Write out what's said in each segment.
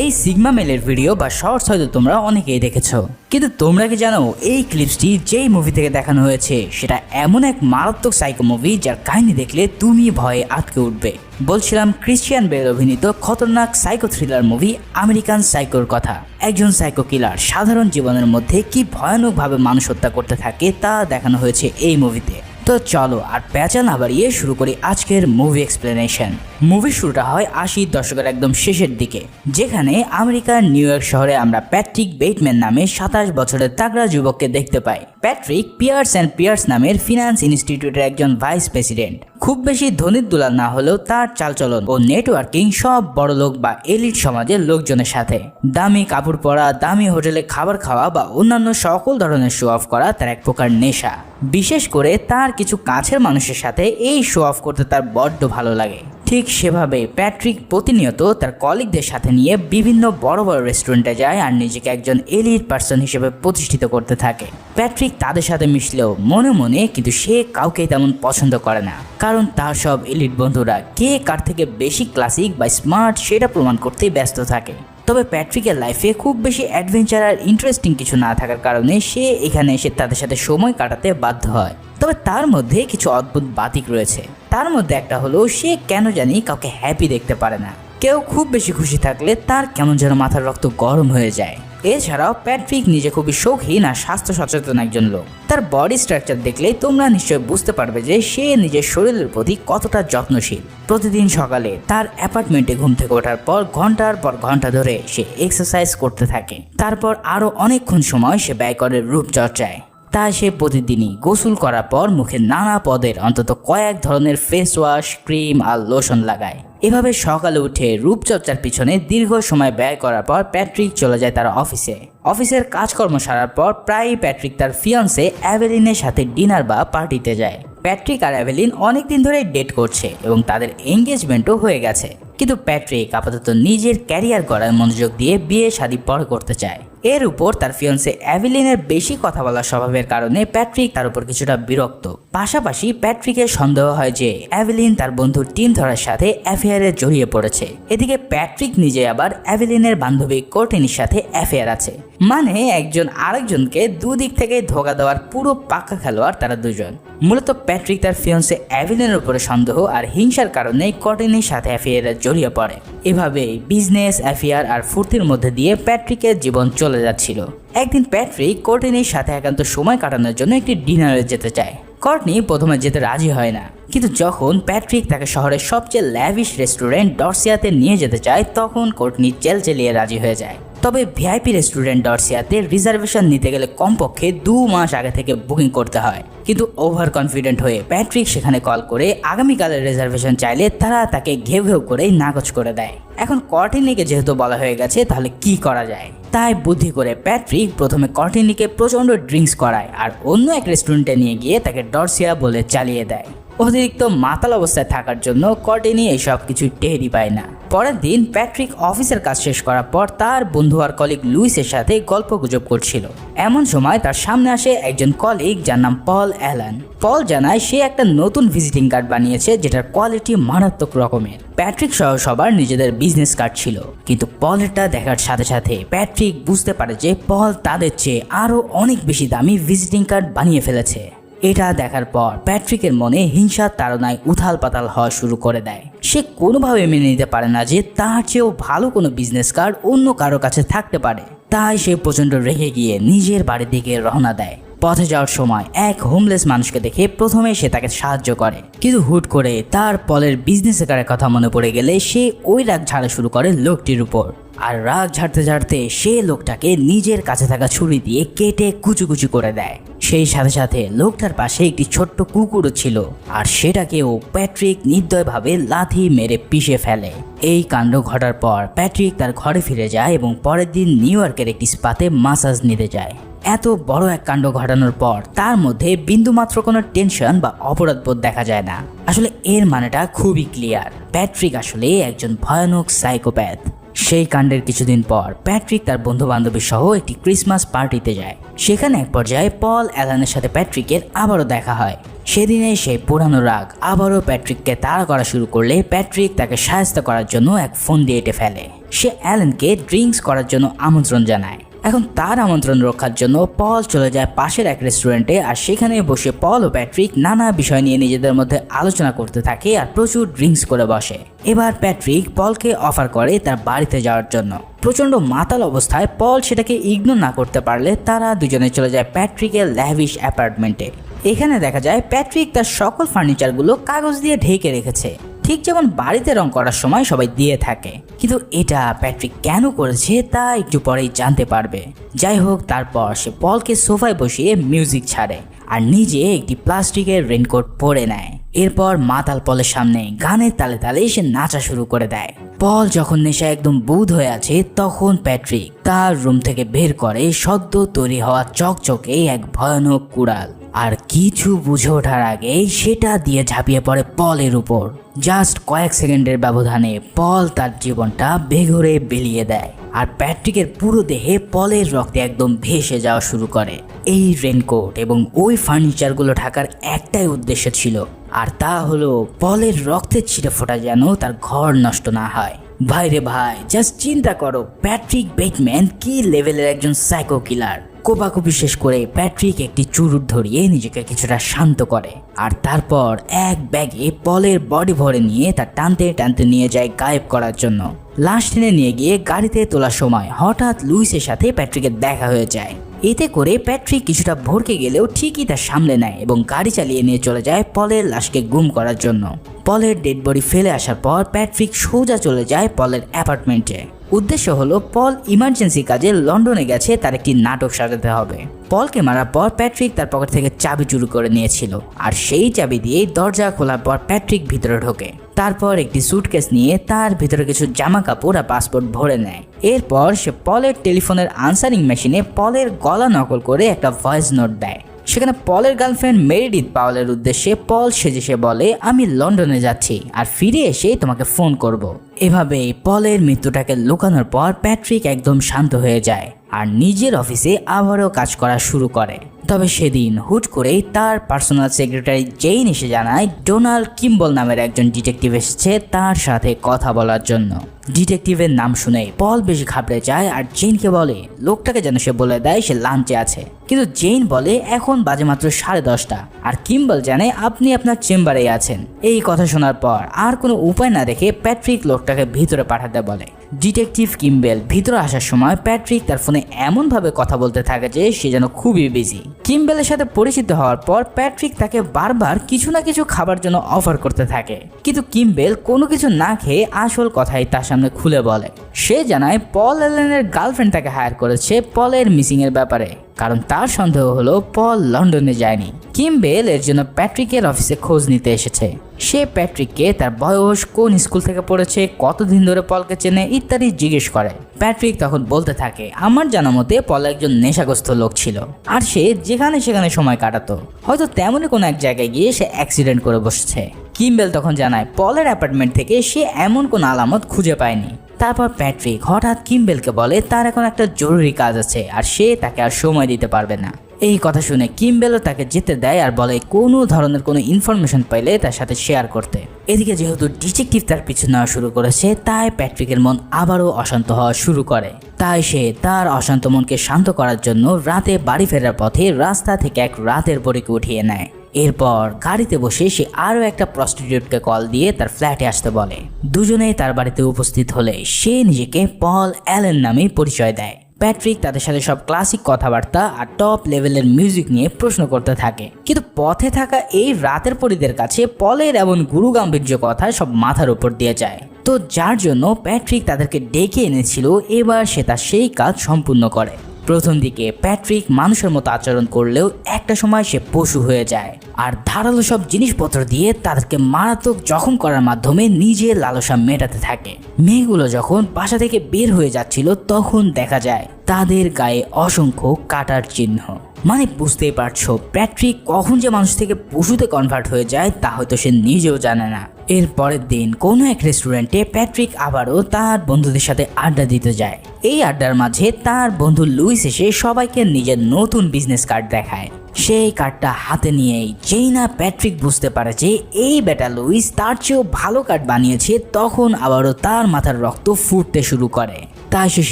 এই সিগমা মেলের ভিডিও বা শর্টস হয়তো তোমরা অনেকেই দেখেছ। কিন্তু তোমরা কি জানো, এই ক্লিপসটি যেই মুভি থেকে দেখানো হয়েছে, সেটা এমন এক মারাত্মক সাইকো মুভি যার কাহিনী দেখলে তুমি ভয়ে আটকে উঠবে। বলছিলাম ক্রিশ্চিয়ান বেল অভিনীত খতরনাক সাইকো থ্রিলার মুভি আমেরিকান সাইকোর কথা। একজন সাইকো কিলার সাধারণ জীবনের মধ্যে কি ভয়ানকভাবে মানুষ হত্যা করতে থাকে তা দেখানো হয়েছে এই মুভিতে তো। চলো আর প্যাচা না বাড়িয়ে শুরু করি আজকের মুভি এক্সপ্লেনেশন মুভি শুরুটা হয় আশির দশকের একদম শেষের দিকে, যেখানে আমেরিকার নিউ ইয়র্ক শহরে আমরা প্যাট্রিক বেটম্যান নামে সাতাশ বছরের তাগড়া যুবককে দেখতে পাই। প্যাট্রিক পিয়ার্স অ্যান্ড পিয়ার্স নামের ফিনান্স ইনস্টিটিউটের একজন ভাইস প্রেসিডেন্ট। খুব বেশি ধনির দুলাল না হলেও তার চালচলন ও নেটওয়ার্কিং সব বড়লোক বা এলিট সমাজের লোকজনের সাথে। দামি কাপড় পরা, দামি হোটেলে খাবার খাওয়া বা অন্যান্য সকল ধরনের শো অফ করা তার এক প্রকার নেশা। বিশেষ করে তার কিছু কাছের মানুষের সাথে এই শো অফ করতে তার বড্ড ভালো লাগে। ঠিক সেভাবে প্যাট্রিক প্রতিনিয়ত তার কলিগদের সাথে নিয়ে বিভিন্ন বড় বড় রেস্টুরেন্টে যায় আর নিজেকে একজন এলিট পার্সন হিসেবে প্রতিষ্ঠিত করতে থাকে। প্যাট্রিক তাদের সাথে মিশলেও মনে মনে কিন্তু সে কাউকে তেমন পছন্দ করে না। কারণ তার সব এলিট বন্ধুরা কে কার থেকে বেশি ক্লাসিক বা স্মার্ট সেটা প্রমাণ করতেই ব্যস্ত থাকে। তবে প্যাট্রিকের লাইফে খুব বেশি অ্যাডভেঞ্চার আর ইন্টারেস্টিং কিছু না থাকার কারণে সে এখানে এসে তাদের সাথে সময় কাটাতে বাধ্য হয়। তবে তার মধ্যে কিছু অদ্ভুত বাতিক রয়েছে। তার মধ্যে একটা হলো, সে কেন জানি কাউকে হ্যাপি দেখতে পারে না। কেউ খুব বেশি খুশি থাকলে তার কেমন যেন মাথার রক্ত গরম হয়ে যায়। এছাড়াও প্যাট্রিক নিজে খুবই শৌখিন আর স্বাস্থ্য সচেতন একজন লোক। তার বডি স্ট্রাকচার দেখলেই তোমরা নিশ্চয়ই বুঝতে পারবে যে সে নিজের শরীরের প্রতি কতটা যত্নশীল। প্রতিদিন সকালে তার অ্যাপার্টমেন্টে ঘুম থেকে ওঠার পর ঘণ্টার পর ঘণ্টা ধরে সে এক্সারসাইজ করতে থাকে। তারপর আরও অনেকক্ষণ সময় সে ব্যয় করে রূপচর্চায়। তাই সে প্রতিদিনই গোসল করার পর মুখে নানা পদের অন্তত কয়েক ধরনের ফেস ওয়াশ ক্রিম আর লোশন লাগায়। এভাবে সকালে উঠে রূপচর্চার পিছনে দীর্ঘ সময় ব্যয় করার পর প্যাট্রিক চলে যায় তার অফিসে। অফিসের কাজকর্ম সারার পর প্রায়ই প্যাট্রিক তার ফিয়ন্সে অ্যাভেলিনের সাথে ডিনার বা পার্টিতে যায়। প্যাট্রিক আর অ্যাভেলিন অনেকদিন ধরে ডেট করছে এবং তাদের এঙ্গেজমেন্টও হয়ে গেছে। কিন্তু প্যাট্রিক আপাতত নিজের ক্যারিয়ার গড়ার মনোযোগ দিয়ে বিয়ে শাদী পর করতে চায়। এর উপর তার ফিয়ন্সে অ্যাভিলিনের বেশি কথা বলার স্বভাবের কারণে প্যাট্রিক তার উপর কিছুটা বিরক্ত। পাশাপাশি প্যাট্রিকের সন্দেহ হয় যে অ্যাভিলিন তার বন্ধু টিম ধরার সাথে অ্যাফেয়ারে জড়িয়ে পড়েছে। এদিকে প্যাট্রিক নিজে আবার অ্যাভিলিনের বান্ধবী কোর্টিনির সাথে অ্যাফেয়ার আছে। মানে একজন আরেকজনকে দুদিক থেকে ধোকা দেওয়ার পুরো পাক্কা খেলোয়াড় তারা দুজন। মূলত প্যাট্রিক তার ফিয়ন্সে অ্যাভিলিনের উপরে সন্দেহ আর হিংসার কারণে কটেনির সাথে অ্যাফেয়ারে জড়িয়ে পড়ে। এভাবে বিজনেস, অ্যাফেয়ার আর ফুর্তির মধ্যে দিয়ে প্যাট্রিকের জীবন চলে যাচ্ছিল। একদিন প্যাট্রিক কোর্টেনির সাথে একান্ত সময় কাটানোর জন্য একটি ডিনারে যেতে চায়। কর্টনি প্রথমে যেতে রাজি হয় না। কিন্তু যখন প্যাট্রিক তাকে শহরের সবচেয়ে ল্যাভিশ রেস্টুরেন্ট ডরসিয়াতে নিয়ে যেতে চায়, তখন কর্টনি চেল চেলিয়ে রাজি হয়ে যায়। তবে ভিআইপি রেস্টুরেন্ট ডরসিয়াতে রিজার্ভেশন নিতে গেলে কমপক্ষে দু মাস আগে থেকে বুকিং করতে হয়। কিন্তু ওভার কনফিডেন্ট হয়ে প্যাট্রিক সেখানে কল করে আগামীকালের রিজার্ভেশন চাইলে তারা তাকে ঘেউ ঘেউ করে নাকচ করে দেয়। এখন কর্টিনিকে যেহেতু বলা হয়ে গেছে, তাহলে কি করা যায়? তাই বুদ্ধি করে প্যাট্রিক প্রথমে কর্টিনিকে প্রচণ্ড ড্রিঙ্কস করায় আর অন্য এক রেস্টুরেন্টে নিয়ে গিয়ে তাকে ডরসিয়া বলে চালিয়ে দেয়। অতিরিক্ত মাতাল অবস্থায় থাকার জন্য কর্টিনি এইসব কিছু টেরই পায় না। পরের দিন প্যাট্রিক অফিসের কাজ শেষ করার পর তার বন্ধু আর কলিগ লুইসের সাথে গল্প গুজব করছিল। এমন সময় তার সামনে আসে একজন কলিগ যার নাম পল অ্যালান। পল জানায় সে একটা নতুন ভিজিটিং কার্ড বানিয়েছে যেটার কোয়ালিটি মারাত্মক রকমের। প্যাট্রিক সহ সবার নিজেদের বিজনেস কার্ড ছিল। কিন্তু পলেরটা দেখার সাথে সাথে প্যাট্রিক বুঝতে পারে যে পল তাদের চেয়ে আরও অনেক বেশি দামি ভিজিটিং কার্ড বানিয়ে ফেলেছে। এটা দেখার পর প্যাট্রিকের মনে হিংসার তাড়নায় উথাল পাতাল হওয়া শুরু করে দেয়। সে কোনোভাবে মেনে নিতে পারে না যে তার চেয়েও ভালো কোনো বিজনেস কার্ড অন্য কারও কাছে থাকতে পারে। তাই সে প্রচণ্ড রেগে গিয়ে নিজের বাড়ির দিকে রওনা দেয়। পথে যাওয়ার সময় এক হোমলেস মানুষকে দেখে প্রথমে সে তাকে সাহায্য করে। কিন্তু হুট করে তার পলের বিজনেস কারের কথা মনে পড়ে গেলে সে ওই রাগ ঝাড়া শুরু করে লোকটির উপর। আর রাগ ঝাড়তে ঝাড়তে সে লোকটাকে নিজের কাছে থাকা ছুরি দিয়ে কেটে কুচু কুচু করে দেয়। সেই সাথে সাথে লোকটার পাশে একটি ছোট্ট কুকুরও ছিল আর সেটাকেও প্যাট্রিক নির্দয়ভাবে লাথি মেরে পিষে ফেলে। এই কাণ্ড ঘটার পর প্যাট্রিক তার ঘরে ফিরে যায় এবং পরের দিন নিউ ইয়র্কের একটি স্পাতে মাসাজ নিতে যায়। এত বড় এক কাণ্ড ঘটানোর পর তার মধ্যে বিন্দুমাত্র কোনো টেনশন বা অপরাধবোধ দেখা যায় না। আসলে এর মানেটা খুবই ক্লিয়ার। প্যাট্রিক আসলে একজন ভয়ানক সাইকোপ্যাথ। সেই কাণ্ডের কিছুদিন পর প্যাট্রিক তার বন্ধু বান্ধবী সহ একটি ক্রিসমাস পার্টিতে যায়। সেখানে এক পর্যায়ে পল অ্যালানের সাথে প্যাট্রিকের আবারও দেখা হয়। সেদিনে সেই পুরানো রাগ আবারও প্যাট্রিককে তাড়া করা শুরু করলে প্যাট্রিক তাকে সাহায্য করার জন্য এক ফোন দিয়ে এঁটে ফেলে। সে অ্যালেনকে ড্রিঙ্কস করার জন্য আমন্ত্রণ জানায়। এখন তার আমন্ত্রণ রক্ষার জন্য পল চলে যায় পাশের এক রেস্টুরেন্টে আর সেখানে বসে পল ও প্যাট্রিক নানা বিষয় নিয়ে নিজেদের মধ্যে আলোচনা করতে থাকে আর প্রচুর ড্রিঙ্কস করে বসে। এবার প্যাট্রিক পলকে অফার করে তার বাড়িতে যাওয়ার জন্য। প্রচণ্ড মাতাল অবস্থায় পল সেটাকে ইগনোর না করতে পারলে তারা দুজনে চলে যায় প্যাট্রিকের ল্যাভিশ অ্যাপার্টমেন্টে এখানে দেখা যায় প্যাট্রিক তার সকল ফার্নিচারগুলো কাগজ দিয়ে ঢেকে রেখেছে। ঠিক যেমন বাড়িতে রং করার সময় সবাই দিয়ে থাকে। কিন্তু এটা প্যাট্রিক কেন করেছে তা একটু পরেই জানতে পারবে। যাই হোক, তারপর সে পলকে সোফায় বসিয়ে মিউজিক ছাড়ে আর নিজে একটি প্লাস্টিকের রেনকোট পরে নেয়। এরপর মাতাল পলের সামনে গানের তালে তালে সে নাচা শুরু করে দেয়। পল যখন নেশা একদম বুধ হয়ে আছে, তখন প্যাট্রিক তার রুম থেকে বের করে সদ্য তৈরি হওয়া চকচকে এক ভয়ানক কুড়াল। আর কিছু বুঝে ওঠার আগে সেটা দিয়ে ঝাঁপিয়ে পড়ে পলের উপর। জাস্ট কয়েক সেকেন্ডের ব্যবধানে পল তার জীবনটা বেঘরে বেরিয়ে দেয়। আর প্যাট্রিকের পুরো দেহে পলের রক্তে একদম ভেসে যাওয়া শুরু করে। এই রেনকোট এবং ওই ফার্নিচারগুলো ঢাকার একটাই উদ্দেশ্য ছিল। আর তা হলো পলের রক্তের ছিটে ফোটা যেন তার ঘর নষ্ট না হয়। ভাই রে ভাই জাস্ট চিন্তা করো, প্যাট্রিক বেটম্যান কি লেভেলের একজন সাইকো কিলার কোপাকুপি শেষ করে প্যাট্রিক একটি চুরুট ধরিয়ে নিজেকে কিছুটা শান্ত করে। আর তারপর এক ব্যাগে পলের বডি ভরে নিয়ে তার টানতে টানতে নিয়ে যায় গায়েব করার জন্য। লাশ টেনে নিয়ে গিয়ে গাড়িতে তোলার সময় হঠাৎ লুইসের সাথে প্যাট্রিকের দেখা হয়ে যায়। এতে করে প্যাট্রিক কিছুটা ভরকে গেলেও ঠিকই তার সামলে নেয় এবং গাড়ি চালিয়ে নিয়ে চলে যায় পলের লাশকে গুম করার জন্য। পলের ডেড বডি ফেলে আসার পর প্যাট্রিক সোজা চলে যায় পলের অ্যাপার্টমেন্টে। উদ্দেশ্য হলো পল ইমার্জেন্সি কাজে লন্ডনে গেছে, তার একটি নাটক সাজাতে হবে। পলকে মারার পর প্যাট্রিক তার পকেট থেকে চাবি চুরি করে নিয়েছিল, আর সেই চাবি দিয়েই দরজা খোলার পর প্যাট্রিক ভিতরে ঢোকে। তারপর একটি সুটকেস নিয়ে তার ভিতরে কিছু জামা কাপড় আর পাসপোর্ট ভরে নেয়। এরপর সে পলের টেলিফোনের আনসারিং মেশিনে পলের গলা নকল করে একটা ভয়েস নোট দেয়। সেখানে পলের গার্লফ্রেন্ড মেরিডিথ পাওয়ালের উদ্দেশ্যে পল সেজে সে বলে, আমি লন্ডনে যাচ্ছি আর ফিরে এসে তোমাকে ফোন করব। এভাবেই পলের মৃত্যুটাকে লুকানোর পর প্যাট্রিক একদম শান্ত হয়ে যায় আর নিজের অফিসে আবারও কাজ করা শুরু করে তবে সেদিন হুট করেই তার পার্সোনাল সেক্রেটারি জেইন এসে জানায়, ডোনাল্ড কিম্বল নামের একজন ডিটেকটিভ এসেছে তার সাথে কথা বলার জন্য ডিটেকটিভের নাম শুনে পল বেশ ঘাবড়ে যায় আর জেইনকে বলে, লোকটাকে যেন সে বলে দেয় সে লাঞ্চে আছে। কিন্তু জেইন বলে, এখন বাজে মাত্র সাড়ে দশটা। আর কিম্বল জানে, আপনি আপনার চেম্বারে আছেন। এই কথা শোনার পর আর কোনো উপায় না দেখে প্যাট্রিক লোকটাকে ভিতরে পাঠাতে বলে। ডিটেকটিভ কিম্বেল ভিতরে আসার সময় প্যাট্রিক তার ফোনে এমনভাবে কথা বলতে থাকে যে সে যেন খুবই বিজি। কিম্বেলের সাথে পরিচিত হওয়ার পর প্যাট্রিক তাকে বারবার কিছু না কিছু খাবার জন্য অফার করতে থাকে। কিন্তু কিম্বেল কোনো কিছু না খেয়ে আসল কথাই তার সামনে খুলে বলে। সে জানায় পল এলেনের গার্লফ্রেন্ড তাকে হায়ার করেছে পলের মিসিংয়ের ব্যাপারে। কারণ তার সন্দেহ হলো পল লন্ডনে যায়নি। কিমবেল এর জন্য প্যাট্রিকের অফিসে খোঁজ নিতে এসেছে। সে প্যাট্রিককে তার বয়স, কোন স্কুল থেকে পড়েছে, কতদিন ধরে পলকে চেনে ইত্যাদি জিজ্ঞেস করে। প্যাট্রিক তখন বলতে থাকে, আমার জানা মতে পল একজন নেশাগ্রস্ত লোক ছিল। আর সে যেখানে সেখানে সময় কাটাতো। হয়তো তেমনই কোনো এক জায়গায় গিয়ে সে অ্যাক্সিডেন্ট করে বসছে। কিমবেল তখন জানায়, পলের অ্যাপার্টমেন্ট থেকে সে এমন কোনো আলামত খুঁজে পায়নি। তারপর প্যাট্রিক হঠাৎ কিমবেলকে বলে, তার এখন একটা জরুরি কাজ আছে আর সে তাকে আর সময় দিতে পারবে না। এই কথা শুনে কিমবেলও তাকে যেতে দেয় আর বলে, কোনো ধরনের কোনো ইনফরমেশন পাইলে তার সাথে শেয়ার করতে। এদিকে যেহেতু ডিটেকটিভ তার পিছু নেওয়া শুরু করেছে, তাই প্যাট্রিকের মন আবারও অশান্ত হওয়া শুরু করে। তাই সে তার অশান্ত মনকে শান্ত করার জন্য রাতে বাড়ি ফেরার পথে রাস্তা থেকে এক রাতের বড়িকে উঠিয়ে নেয়। এরপর গাড়িতে বসে সে আরও একটা প্রস্টিটিউটকে কল দিয়ে তার ফ্ল্যাটে আসতে বলে। দুজনেই তার বাড়িতে উপস্থিত হলে সে নিজেকে পল অ্যালেন নামে পরিচয় দেয়। প্যাট্রিক তাদের সাথে সব ক্লাসিক কথাবার্তা আর টপ লেভেলের মিউজিক নিয়ে প্রশ্ন করতে থাকে। কিন্তু পথে থাকা এই রাতের পরিদের কাছে পলের এমন গুরু গাম্ভীর্য কথা সব মাথার উপর দিয়ে যায়। তো যার জন্য প্যাট্রিক তাদেরকে ডেকে এনেছিল, এবার সে তার সেই কাজ সম্পূর্ণ করে। প্রথম দিকে প্যাট্রিক মানুষের মতো আচরণ করলেও একটা সময় সে পশু হয়ে যায়। আর ধারালো সব জিনিসপত্র দিয়ে তাদেরকে মারাত্মক জখম করার মাধ্যমে নিজের লালসা মেটাতে থাকে। মেয়েগুলো যখন বাসা থেকে বের হয়ে যাচ্ছিল, তখন দেখা যায় তাদের গায়ে অসংখ্য কাটার চিহ্ন। মানে বুঝতেই পারছ, প্যাট্রিক কখন যে মানুষ থেকে পশুতে কনভার্ট হয়ে যায়, তা হয়তো সে নিজেও জানে না। এর পরের দিন কোনো এক রেস্টুরেন্টে প্যাট্রিক আবারও তার বন্ধুদের সাথে আড্ডা দিতে যায়। এই আড্ডার মাঝে তার বন্ধু লুইস এসে সবাইকে নিজের নতুন বিজনেস কার্ড দেখায়। সেই কার্ডটা হাতে নিয়েই যেই না প্যাট্রিক বুঝতে পারে যে এই বেটা লুইস তার চেয়েও ভালো কার্ড বানিয়েছে, তখন আবারও তার মাথার রক্ত ফুটতে শুরু করে। তাই সে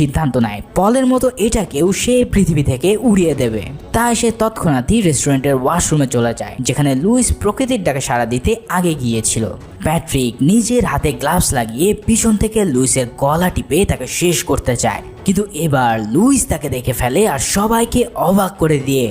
সিদ্ধান্ত নেয়। পলের মতো এটাকেও সে পৃথিবী থেকে উড়িয়ে দেবে। তাই সে তৎক্ষণাৎই রেস্টুরেন্টের ওয়াশরুমে চলে যায়, যেখানে লুইস প্রকৃতির ডাকে সাড়া দিতে আগে গিয়েছিল। প্যাট্রিক নিজের হাতে গ্লাভস লাগিয়ে পিছন থেকে লুইসের গলা টিপে তাকে শেষ করতে চায়। কিন্তু এবার লুইস তাকে দেখে ফেলে আর সবাইকে অবাক করে দিয়ে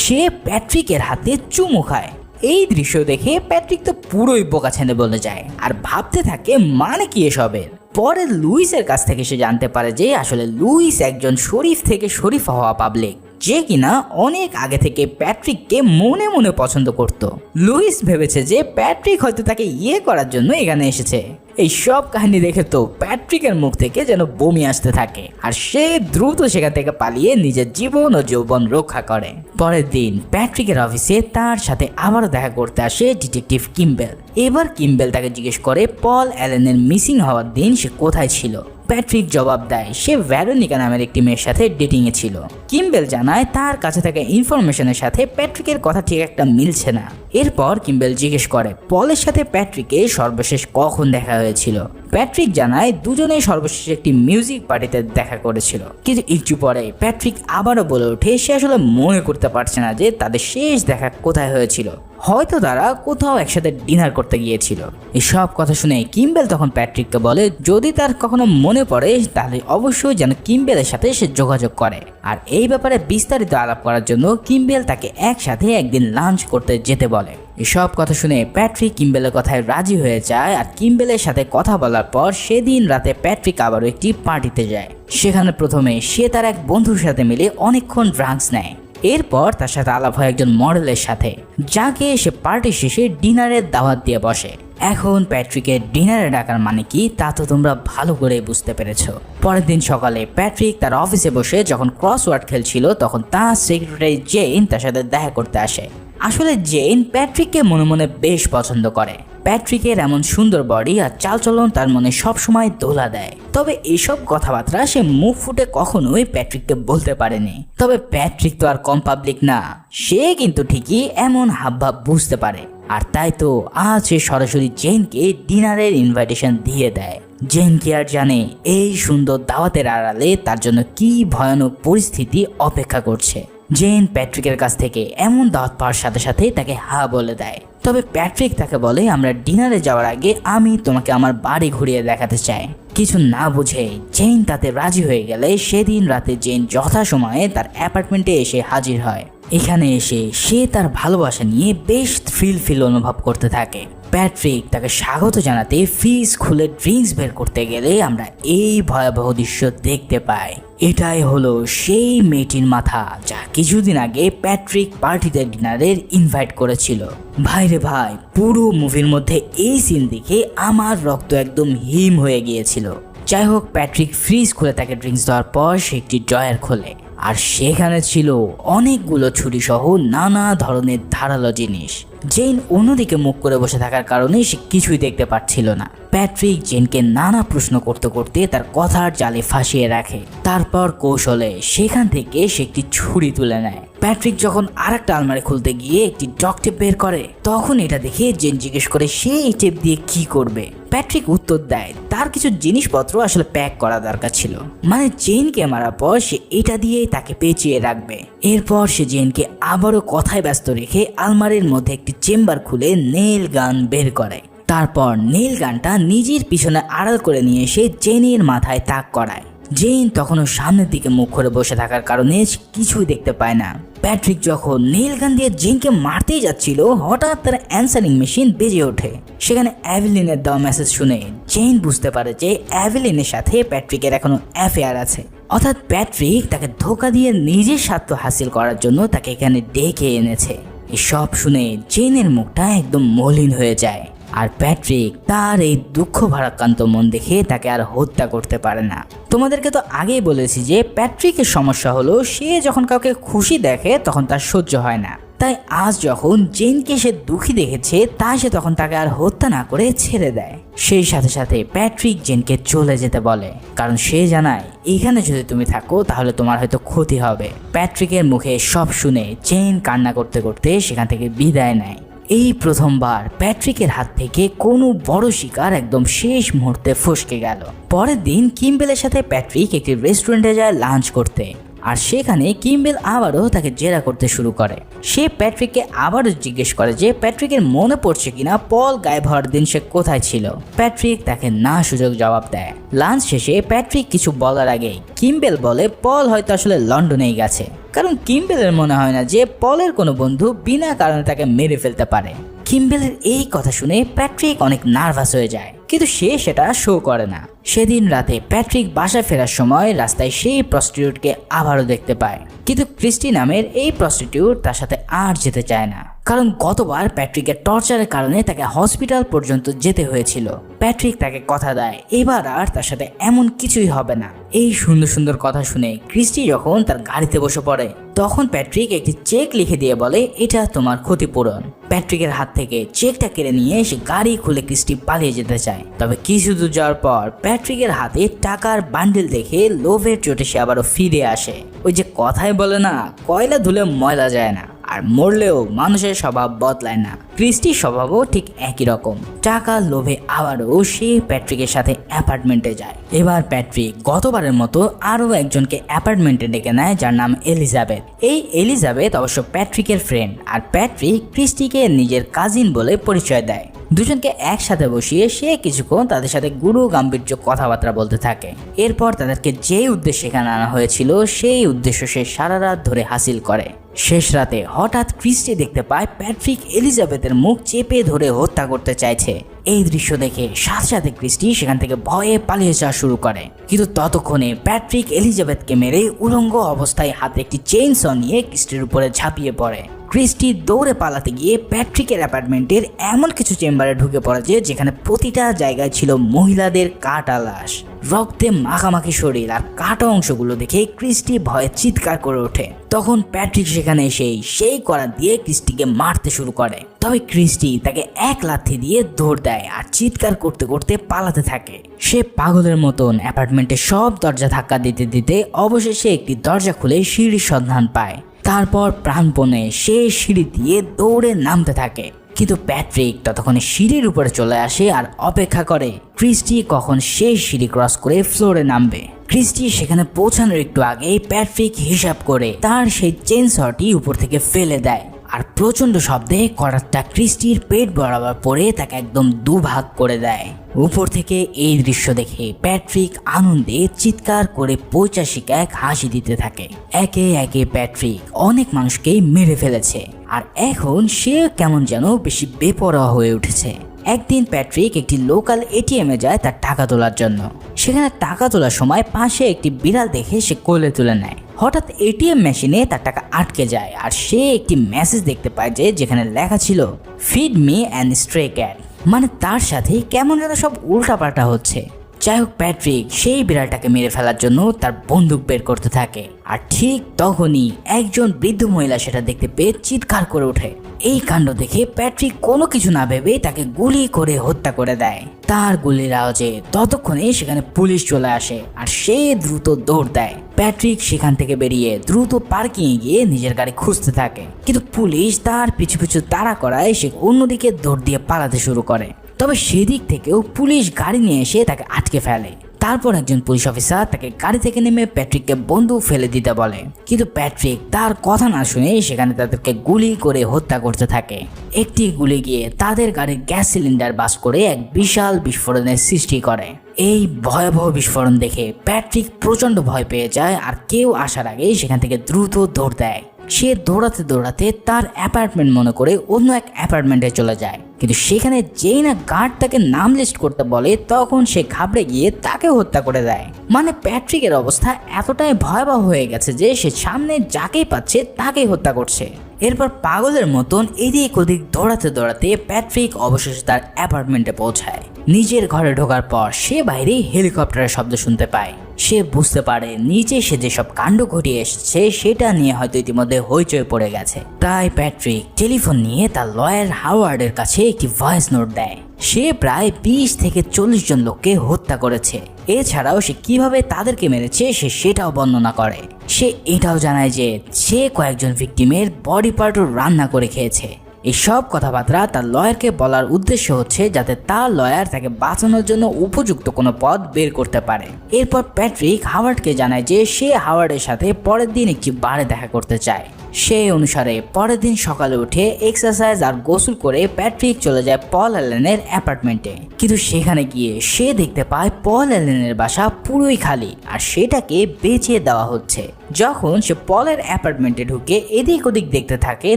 সে প্যাট্রিকের হাতে চুমু খায়। এই দৃশ্য দেখে প্যাট্রিক তো পুরোই বোকা ছেনে বলে যায়, আর ভাবতে থাকে মানে কি এসবের পরে লুইসের কাছ থেকে সে জানতে পারে যে আসলে লুইস একজন শরীফ থেকে শরীফ হওয়া পাবলিক যে কিনা অনেক আগে থেকে প্যাট্রিককে মনে মনে পছন্দ করত। লুইস ভেবেছে যে প্যাট্রিক হয়তো তাকে ইয়ে করার জন্য এখানে এসেছে। এই সব কাহিনী দেখে তো প্যাট্রিকের মুখ থেকে যেন বমি আসতে থাকে, আর সে দ্রুত সেখান থেকে পালিয়ে নিজের জীবন ও যৌবন রক্ষা করে। পরের দিন প্যাট্রিকের অফিসে তার সাথে আবারও দেখা করতে আসে ডিটেকটিভ কিম্বেল। এবার কিম্বেল তাকে জিজ্ঞেস করে পল অ্যালেনের মিসিং হওয়ার দিন সে কোথায় ছিল। প্যাট্রিক জবাব দেয়, সে ভ্যারোনিকা নামের একটি মেয়ের সাথে ডেটিংয়ে ছিল। কিম্বেল জানায়, তার কাছে থাকা ইনফরমেশনের সাথে প্যাট্রিকের কথা ঠিক একটা মিলছে না। এরপর কিম্বেল জিজ্ঞেস করে, পলের সাথে প্যাট্রিকে সর্বশেষ কখন দেখা হয়েছিল? প্যাট্রিক জানায়, দুজনেই সর্বশেষ একটি মিউজিক পার্টিতে দেখা করেছিল। কিন্তু একটু পরে প্যাট্রিক আবারও বলে ওঠে, সে আসলে মনে করতে পারছে না যে তাদের শেষ দেখা কোথায় হয়েছিল। হয়তো তারা কোথাও একসাথে ডিনার করতে গিয়েছিল। এসব কথা শুনে কিম্বেল তখন প্যাট্রিককে বলে, যদি তার কখনো মনে পড়ে, তাহলে অবশ্যই যেন কিম্বেলের সাথে সে যোগাযোগ করে। আর এই ব্যাপারে বিস্তারিত আলাপ করার জন্য কিম্বেল তাকে একসাথে একদিন লাঞ্চ করতে যেতে বলে। এসব কথা শুনে প্যাট্রিক কিম্বেলের কথায় রাজি হয়ে যায় আর কিম্বেলের সাথে কথা বলার পর সেদিন রাতে প্যাট্রিক আবারও একটি পার্টিতে যায়। সেখানে প্রথমে সে তার এক বন্ধুর সাথে মিলে অনেকক্ষণ ড্রাগস নেয়। এরপর তার সাথে আলাপ হয় একজন মডেলের সাথে, যাকে সে পার্টি শেষে ডিনারের দাওয়াত দিয়ে বসে। এখন প্যাট্রিকের ডিনারে ডাকার মানে কি, তা তো তোমরা ভালো করে বুঝতে পেরেছ। পরের দিন সকালে প্যাট্রিক তার অফিসে বসে যখন ক্রসওয়ার্ড খেলছিল, তখন তার সেক্রেটারি জেইন তার সাথে দেখা করতে আসে। আসলে জেইন প্যাট্রিককে মনে মনে বেশ পছন্দ করে। প্যাট্রিকের এমন সুন্দর বডি আর চালচলন তার মনে সবসময় দোলা দেয়। তবে এইসব কথাবার্তা সে মুখ ফুটে কখনোই প্যাট্রিককে বলতে পারেনি। তবে প্যাট্রিক তো আর কম পাবলিক না। সে কিন্তু ঠিকই এমন হাবভাব বুঝতে পারে। আর তাই তো আজ সে সরাসরি জেনকে ডিনারের ইনভাইটেশন দিয়ে দেয়। জেন কি আর জানে এই সুন্দর দাওয়াতের আড়ালে তার জন্য কি ভয়ানক পরিস্থিতি অপেক্ষা করছে। জেন প্যাট্রিকের কাছ থেকে এমন দাওয়াত পাওয়ার সাথে সাথে তাকে হা বলে দেয়। তবে প্যাট্রিক তাকে বলে, আমরা ডিনারে যাওয়ার আগে আমি তোমাকে আমার বাড়ি ঘুরিয়ে দেখাতে চাই। কিছু না বুঝে জেন তাতে রাজি হয়ে গেলে সেদিন রাতে জেন যথাসময়ে তার অ্যাপার্টমেন্টে এসে হাজির হয়। এখানে এসে সে তার ভালোবাসা নিয়ে বেশ থ্রিল ফিল অনুভব করতে থাকে। প্যাট্রিক তাকে স্বাগত জানাতে ফ্রিজ খুলে ড্রিঙ্কস বের করতে গেলে আমরা এই ভয়াবহ দৃশ্য দেখতে পাই। এটাই হলো সেই মেয়েটির মাথা, যা কিছুদিন আগে প্যাট্রিক পার্টিতে ডিনারের ইনভাইট করেছিল। ভাইরে ভাই, পুরো মুভির মধ্যে এই সিন দেখে আমার রক্ত একদম হিম হয়ে গিয়েছিল। যাই হোক, প্যাট্রিক ফ্রিজ খুলে তাকে ড্রিঙ্কস দেওয়ার পর সে একটি ড্রয়ার খোলে। আর সেখানে ছিল অনেকগুলো ছুরি সহ নানা ধরনের ধারালো জিনিস। জেন অন্যদিকে মুখ করে বসে থাকার কারণে সে কিছুই দেখতে পাচ্ছিল না। প্যাট্রিক জেনকে নানা প্রশ্ন করতে করতে তার কথার জালে ফাঁসিয়ে রাখে। তারপর কৌশলে সেখান থেকে সে একটি ছুরি তুলে নেয়। প্যাট্রিক যখন আর একটা আলমারি খুলতে গিয়ে একটি ডক টেপ বের করে, তখন এটা দেখে জেন জিজ্ঞেস করে সে এই টেপ দিয়ে কি করবে? প্যাট্রিক উত্তর দেয়, তার কিছু জিনিসপত্র আসলে প্যাক করা দরকার ছিল। মানে জেনকে মারার পর সে এটা দিয়েই তাকে পেঁচিয়ে রাখবে। এরপর সে জেনকে আবারও কথায় ব্যস্ত রেখে আলমারির মধ্যে একটি চেম্বার খুলে নেল গান বের করে। তারপর নীল গানটা নিজের পিছনে আড়াল করে নিয়ে এসে জেনের মাথায় তাক করায়। জেন তখনও সামনের দিকে মুখ করে বসে থাকার কারণে কিছুই দেখতে পায় না। প্যাট্রিক যখন নীল গান দিয়ে জেনকে মারতেই যাচ্ছিল, হঠাৎ তার অ্যান্সারিং মেশিন বেজে ওঠে। সেখানে অ্যাভিলিনের দেওয়া মেসেজ শুনে জেন বুঝতে পারে যে অ্যাভিলিনের সাথে প্যাট্রিকের এখনও অ্যাফেয়ার আছে। অর্থাৎ প্যাট্রিক তাকে ধোকা দিয়ে নিজের স্বার্থ হাসিল করার জন্য তাকে এখানে ডেকে এনেছে। এসব শুনে জেনের মুখটা একদম মলিন হয়ে যায়। আর প্যাট্রিক তার এই দুঃখ ভারাক্রান্ত মন দেখে তাকে আর হত্যা করতে পারে না। তোমাদেরকে তো আগেই বলেছি যে প্যাট্রিকের সমস্যা হলো, সে যখন কাউকে খুশি দেখে, তখন তার সহ্য হয় না। তাই আজ যখন জেনকে সে দুঃখী দেখেছে তা সে তখন তাকে আর হত্যা না করে ছেড়ে দেয়। সেই সাথে সাথে প্যাট্রিক জেনকে চলে যেতে বলে, কারণ সে জানায়, এখানে যদি তুমি থাকো, তাহলে তোমার হয়তো ক্ষতি হবে। প্যাট্রিকের মুখে সব শুনে জেন কান্না করতে করতে সেখান থেকে বিদায় নেয়। এই প্রথমবার প্যাট্রিকের হাত থেকে কোনো বড় শিকার একদম শেষ মুহূর্তে ফসকে গেল। পরের দিন কিম্বেলের সাথে প্যাট্রিক একটি রেস্টুরেন্টে যায় লাঞ্চ করতে। আর সেখানে কিম্বেল আবারও তাকে জেরা করতে শুরু করে। সে প্যাট্রিককে আবারও জিজ্ঞেস করে যে প্যাট্রিকের মনে পড়ছে কিনা, পল গায়েব হওয়ার দিন সে কোথায় ছিল? প্যাট্রিক তাকে না সুযোগ জবাব দেয়। লাঞ্চ শেষে প্যাট্রিক কিছু বলার আগে কিম্বেল বলে, পল হয়তো আসলে লন্ডনেই গেছে। কারণ কিম্বেলের মনে হয় না যে পলের কোনো বন্ধু বিনা কারণে তাকে মেরে ফেলতে পারে। কিম্বেলের এই কথা শুনে প্যাট্রিক অনেক নার্ভাস হয়ে যায়। কিন্তু সে সেটা শো করে না। সেদিন রাতে প্যাট্রিক বাসা ফেরার সময় রাস্তায় সেই প্রস্টিটিউটকে আবারও দেখতে পায়। কিন্তু ক্রিস্টি নামের এই প্রস্টিটিউট তার সাথে আর যেতে চায় না। কারণ গতবার প্যাট্রিকের টর্চারের কারণে তাকে হসপিটাল পর্যন্ত যেতে হয়েছিল। প্যাট্রিক তাকে কথা দেয়, এবার আর তার সাথে এমন কিছুই হবে না। এই সুন্দর সুন্দর কথা শুনে ক্রিস্টি যখন তার গাড়িতে বসে পড়ে, তখন প্যাট্রিক একটি চেক লিখে দিয়ে বলে, এটা তোমার ক্ষতিপূরণ। প্যাট্রিকের হাত থেকে চেকটা কেড়ে নিয়ে সে গাড়ি খুলে ক্রিস্টি পালিয়ে যেতে চায়। তবে কিছু দূর যাওয়ার পর প্যাট্রিকের হাতে টাকার বান্ডেল দেখে লোভের চোটে সে আবারও ফিরে আসে। ওই যে কথাই বলে না, কয়লা ধুলে ময়লা যায় না। আর মরলেও মানুষের স্বভাব বদলায় না। ক্রিস্টির স্বভাবও ঠিক একই রকম। টাকার লোভে, আবারও সে প্যাট্রিকের সাথে অ্যাপার্টমেন্টে যায়। এবার প্যাট্রিক গতবারের মতো আরও একজনকে অ্যাপার্টমেন্টে ডেকে নেয়, যার নাম এলিজাবেথ। এই এলিজাবেথ অবশ্য প্যাট্রিকের ফ্রেন্ড আর প্যাট্রিক ক্রিস্টিকে নিজের কাজিন বলে পরিচয় দেয়। দুজনকে একসাথে বসিয়ে সে কিছুক্ষণ তাদের সাথে গুরু গাম্ভীর্য কথাবার্তা বলতে থাকে। এরপর তাদেরকে যে উদ্দেশ্যে এখানে আনা হয়েছিল, সেই উদ্দেশ্য সে সারা রাত ধরে হাসিল করে। শেষ রাতে হঠাৎ ক্রিস্টি দেখতে পায় প্যাট্রিক এলিজাবেথের মুখ চেপে ধরে হত্যা করতে চাইছে। এই দৃশ্য দেখে সাথে সাথে ক্রিস্টি সেখান থেকে ভয়ে পালিয়ে যাওয়া শুরু করে। কিন্তু ততক্ষণে প্যাট্রিক এলিজাবেথকে মেরে উলঙ্গ অবস্থায় হাতে একটি চেইনস নিয়ে ক্রিস্টির উপরে ঝাঁপিয়ে পড়ে। ক্রিস্টি দৌড়ে পালাতে গিয়ে প্যাট্রিকের অ্যাপার্টমেন্টের এমন কিছু চেম্বারে ঢুকে পড়ে যে যেখানে প্রতিটা জায়গায় ছিল মহিলাদের কাটা লাশ। রক্তে মাখামাখি শরীর আর কাটা অংশগুলো দেখে ক্রিস্টি ভয়ে চিৎকার করে ওঠে। তখন প্যাট্রিক সেখানে এসেই সেই করা দিয়ে ক্রিস্টিকে মারতে শুরু করে। তবে ক্রিস্টি তাকে এক লাথি দিয়ে দৌড় দেয় আর চিৎকার করতে করতে পালাতে থাকে। সে পাগলের মতন অ্যাপার্টমেন্টের সব দরজা ধাক্কা দিতে দিতে অবশেষে একটি দরজা খুলে সিঁড়ির সন্ধান পায়। তারপর প্রাণপণে সে সিঁড়ি দিয়ে দৌড়ে নামতে থাকে। কিন্তু প্যাট্রিক ততক্ষণে সিঁড়ির উপরে চলে আসে আর অপেক্ষা করে, ক্রিস্টি, কখন সেই সিঁড়ি ক্রস করে ফ্লোরে নামবে? ক্রিস্টি সেখানে পৌঁছানোর একটু আগে প্যাট্রিক হিসাব করে তার সেই চেনসরটি উপর থেকে ফেলে দেয়। আর প্রচণ্ড শব্দে করাতটা ক্রিস্টির পেট বরাবর পড়ে তাকে একদম দুভাগ করে দেয়। উপর থেকে এই দৃশ্য দেখে প্যাট্রিক আনন্দে চিৎকার করে পৈচাসিক এক হাসি দিতে থাকে। একে একে প্যাট্রিক অনেক মানুষকে মেরে ফেলেছে, আর এখন সে কেমন যেন বেশি বেপরোয়া হয়ে উঠেছে। একদিন প্যাট্রিক একটি লোকাল এটিএমে যায় তার টাকা তোলার জন্য। সেখানে টাকা তোলার সময় পাশে একটি বিড়াল দেখে সে কোলে তুলে নেয়। হঠাৎ এটিএম মেশিনে তার টাকা আটকে যায় আর সে একটি মেসেজ দেখতে পায় যে যেখানে লেখা ছিল feed me and stray cat মানে তার সাথে কেমন যেন সব উল্টাপাল্টা হচ্ছে। যাই হোক প্যাট্রিক, সেই বিড়ালটাকে মেরে ফেলার জন্য তার বন্দুক বের করতে থাকে। আর ঠিক তখনই একজন বৃদ্ধ মহিলা সেটা দেখতে পেয়ে চিৎকার করে ওঠে। এই কাণ্ড দেখে প্যাট্রিক কোনো কিছু না ভেবে তাকে গুলি করে হত্যা করে দেয়। তার গুলির আওয়াজে ততক্ষণে সেখানে পুলিশ চলে আসে আর সে দ্রুত দৌড় দেয়। প্যাট্রিক সেখান থেকে বেরিয়ে দ্রুত পার্কিং এ গিয়ে নিজের গাড়ি খুঁজতে থাকে। কিন্তু পুলিশ তার পিছু পিছু তাড়া করায় সে অন্যদিকে দৌড় দিয়ে পালাতে শুরু করে। তবে সেদিক থেকেও পুলিশ গাড়ি নিয়ে এসে তাকে আটকে ফেলে। তারপর একজন পুলিশ অফিসার তাকে গাড়ি থেকে নেমে প্যাট্রিককে বন্দুক ফেলে দিতে বলে। কিন্তু প্যাট্রিক তার কথা না শুনে সেখানে তাদেরকে গুলি করে হত্যা করতে থাকে। একটি গুলি গিয়ে তাদের গাড়ির গ্যাস সিলিন্ডার বাস করে এক বিশাল বিস্ফোরণের সৃষ্টি করে। এই ভয়াবহ বিস্ফোরণ দেখে প্যাট্রিক প্রচণ্ড ভয় পেয়ে যায় আর কেউ আসার আগেই সেখান থেকে দ্রুত দৌড় দেয়। সে দৌড়াতে দৌড়াতে তার অ্যাপার্টমেন্ট মনে করে অন্য এক অ্যাপার্টমেন্টে চলে যায়। কিন্তু সেখানে যেই না গার্ড তাকে নাম লিস্ট করতে বলে, তখন সে ঘাবড়ে গিয়ে তাকে হত্যা করে দেয়। মানে প্যাট্রিকের অবস্থা এতটাই ভয়াবহ হয়ে গেছে যে সে সামনে যাকেই পাচ্ছে তাকেই হত্যা করছে। এরপর পাগলের মতন এদিক ওদিক দৌড়াতে দৌড়াতে প্যাট্রিক অবশেষে তার অ্যাপার্টমেন্টে পৌঁছায়। নিজের ঘরে ঢোকার পর সে বাইরে হেলিকপ্টারের শব্দ শুনতে পায়। সে বুঝতে পারে, নিচে সে যেসব কাণ্ড ঘটিয়ে এসেছে, সেটা নিয়ে হয়তো ইতিমধ্যে হইচই পড়ে গেছে। তাই প্যাট্রিক টেলিফোন নিয়ে তার লয়ার হাওয়ার্ডের কাছে একটি ভয়েস নোট দেয়। সে প্রায় বিশ থেকে চল্লিশ জন লোককে হত্যা করেছে। এছাড়াও সে কীভাবে তাদেরকে মেরেছে, সে সেটাও বর্ণনা করে। সে এটাও জানায় যে, সে কয়েকজন ভিকটিমের বডি পার্টও রান্না করে খেয়েছে। এই সব কথাবার্তা তার লয়ারকে বলার উদ্দেশ্য হচ্ছে যাতে তার লয়ার তাকে বাঁচানোর জন্য উপযুক্ত কোনো পথ বের করতে পারে। এরপর প্যাট্রিক হাওয়ার্ডকে জানায় যে সে হাওয়ার্ডের সাথে পরের দিন একটি বারে দেখা করতে চায়। সেই অনুসারে পরের দিন সকালে উঠে এক্সারসাইজ আর গোসল করে প্যাট্রিক চলে যায় পল অ্যালেনের অ্যাপার্টমেন্টে কিন্তু সেখানে গিয়ে সে দেখতে পায় পল অ্যালেনের বাসা পুরোই খালি আর সেটাকে বেঁচে দেওয়া হচ্ছে। যখন সে পলের অ্যাপার্টমেন্টে ঢুকে এদিক ওদিক দেখতে থাকে,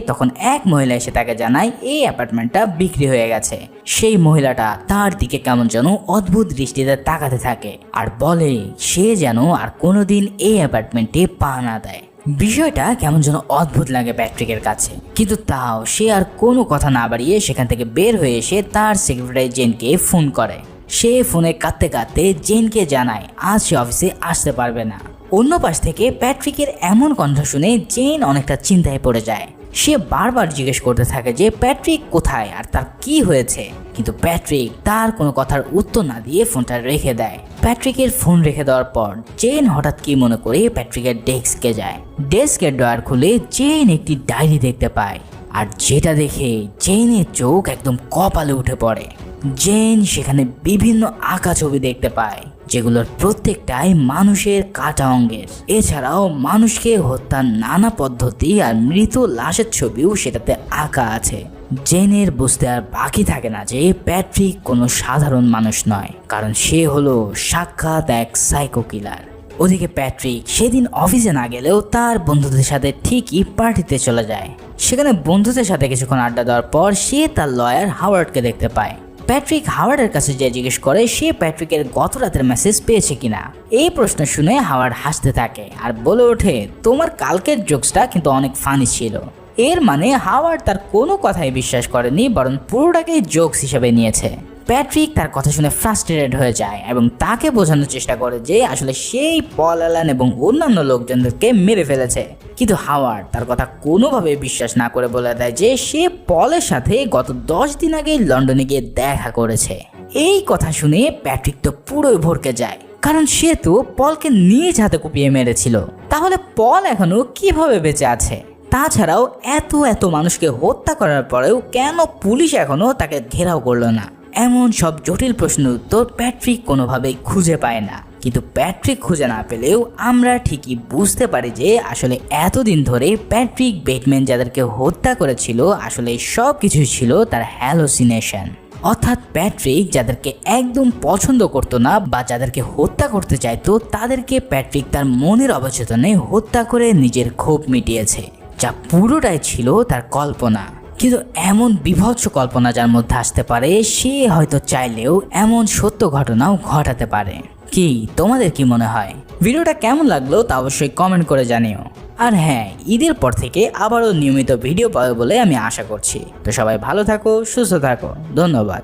তখন এক মহিলা এসে তাকে জানায়, এই অ্যাপার্টমেন্টটা বিক্রি হয়ে গেছে। সেই মহিলাটা তার দিকে কেমন যেন অদ্ভুত দৃষ্টিতে তাকাতে থাকে আর বলে, সে যেন আর কোনোদিন এই অ্যাপার্টমেন্টে পা না দেয়। বিষয়টা কেমন যেন অদ্ভুত লাগে প্যাট্রিকের কাছে। কিন্তু তাও সে আর কোনো কথা না বাড়িয়ে সেখান থেকে বের হয়ে এসে তার সেক্রেটারি জেনকে ফোন করে। সে ফোনে কাঁদতে কাঁদতে জেনকে জানায়, আজ সে অফিসে আসতে পারবে না। অন্য পাশ থেকে প্যাট্রিকের এমন কণ্ঠ শুনে জেন অনেকটা চিন্তায় পড়ে যায়। সে বারবার জিজ্ঞেস করতে থাকে যে, প্যাট্রিক কোথায়? আর তার কি হয়েছে? কিন্তু প্যাট্রিক তার কোনো কথার উত্তর না দিয়ে ফোনটা রেখে দেয়। প্যাট্রিকের ফোন রেখে দেওয়ার পর জেন হঠাৎ কি মনে করে প্যাট্রিকের ডেস্কে যায়। ডেস্কের ডয়ার খুলে জেন একটি ডায়েরি দেখতে পায় আর যেটা দেখে জেনের চোখ একদম কপালে উঠে পড়ে। জেন সেখানে বিভিন্ন আঁকা ছবি দেখতে পায়। যেগুলোর প্রত্যেকটাই মানুষের কাটা অঙ্গের। এছাড়াও মানুষকে হত্যার নানা পদ্ধতি আর মৃত লাশের ছবিও সেটাতে আঁকা আছে। জেনের বুঝতে আর বাকি থাকে না যে প্যাট্রিক কোনো সাধারণ মানুষ নয়, কারণ সে হলো সাক্ষাৎ এক সাইকো কিলার ওদিকে প্যাট্রিক সেদিন অফিসে না গেলেও তার বন্ধুদের সাথে ঠিকই পার্টিতে চলে যায়। সেখানে বন্ধুদের সাথে কিছুক্ষণ আড্ডা দেওয়ার পর সে তার লয়ার হাওয়ার্ডকে দেখতে পায়। প্যাট্রিক হাওয়ার্ডের কাছে যে জিজ্ঞেস করে, সে প্যাট্রিকের গত রাতের মেসেজ পেয়েছে কিনা? এই প্রশ্ন শুনে হাওয়ার্ড হাসতে থাকে আর বলে ওঠে, তোমার কালকের জোকসটা কিন্তু অনেক ফানি ছিল। এর মানে হাওয়ার্ড তার কোনো কথাই বিশ্বাস করেনি, বরং পুরোটাকেই জোকস হিসেবে নিয়েছে। প্যাট্রিক তার কথা শুনে ফ্রাস্ট্রেটেড হয়ে যায় এবং তাকে বোঝানোর চেষ্টা করে যে আসলে সেই পল অ্যালান এবং অন্যান্য লোকজনদেরকে মেরে ফেলেছে। কিন্তু হাওয়ার্ড তার কথা কোনোভাবে বিশ্বাস না করে বলে দেয় যে সে পলের সাথে গত দশ দিন আগে লন্ডনে গিয়ে দেখা করেছে। এই কথা শুনে প্যাট্রিক তো পুরোই ভরকে যায়। কারণ সে তো পলকে নিজ হাতে কুপিয়ে মেরেছিল। তাহলে পল এখনও কীভাবে বেঁচে আছে? তাছাড়াও এত এত মানুষকে হত্যা করার পরেও কেন পুলিশ এখনও তাকে ঘেরাও করল না? এমন সব জটিল প্রশ্নের উত্তর প্যাট্রিক কোনোভাবেই খুঁজে পায় না। কিন্তু প্যাট্রিক খুঁজে না পেলেও আমরা ঠিকই বুঝতে পারি যে আসলে এতদিন ধরে প্যাট্রিক বেটম্যান যাদেরকে হত্যা করেছিল, আসলে সব কিছুই ছিল তার হ্যালোসিনেশন অর্থাৎ প্যাট্রিক যাদেরকে একদম পছন্দ করতো না বা যাদেরকে হত্যা করতে চাইতো, তাদেরকে প্যাট্রিক তার মনের অবচেতনে হত্যা করে নিজের ক্ষোভ মিটিয়েছে, যা পুরোটাই ছিল তার কল্পনা। কিন্তু এমন বিভৎস কল্পনা যার মধ্যে আসতে পারে, সে হয়তো চাইলেও এমন সত্য ঘটনাও ঘটাতে পারে। কি, তোমাদের কি মনে হয়? ভিডিওটা কেমন লাগল তা অবশ্যই কমেন্ট করে জানিও। আর হ্যাঁ ঈদের পর থেকে আবারও নিয়মিত ভিডিও পাবে বলে আমি আশা করছি। তো সবাই ভালো থাকো, সুস্থ থাকো। ধন্যবাদ।